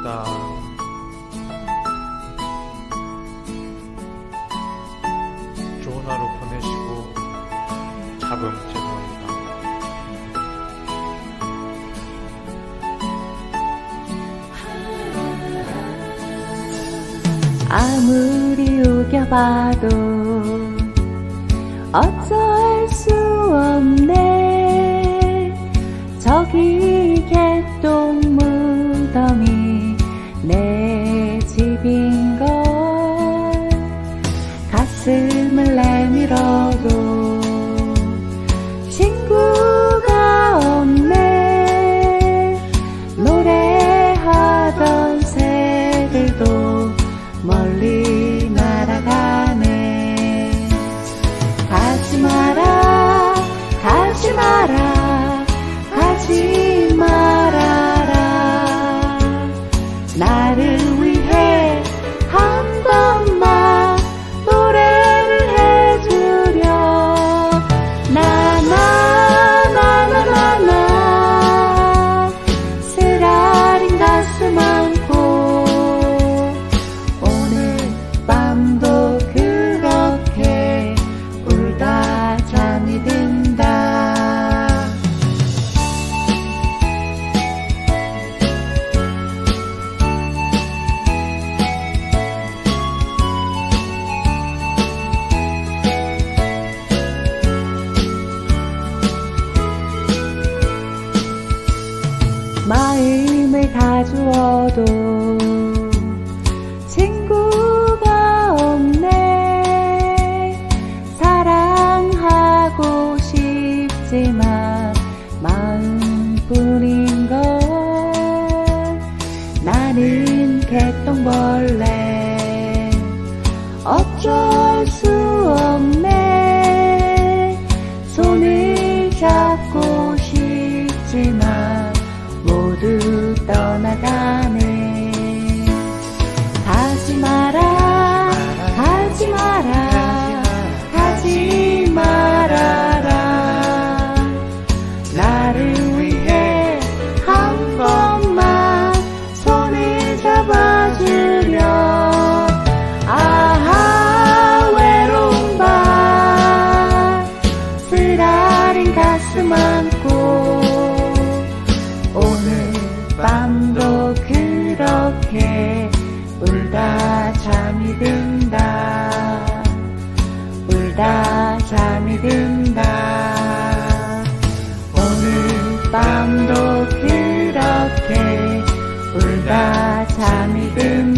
듭니다. 좋은 하루 보내시고 잡음 죄송합니다. 아무리 우겨봐도 어쩔 수 없네 저기 주어도 친구가 없네. 사랑하고 싶지만 마음뿐인 걸 나는 개똥벌레. 어쩔 수 없네. 손을 잡고 쓰라린 가슴 안고 오늘 밤도 그렇게 울다 잠이 든다. 울다 잠이 든다. 오늘 밤도 그렇게 울다 잠이 든다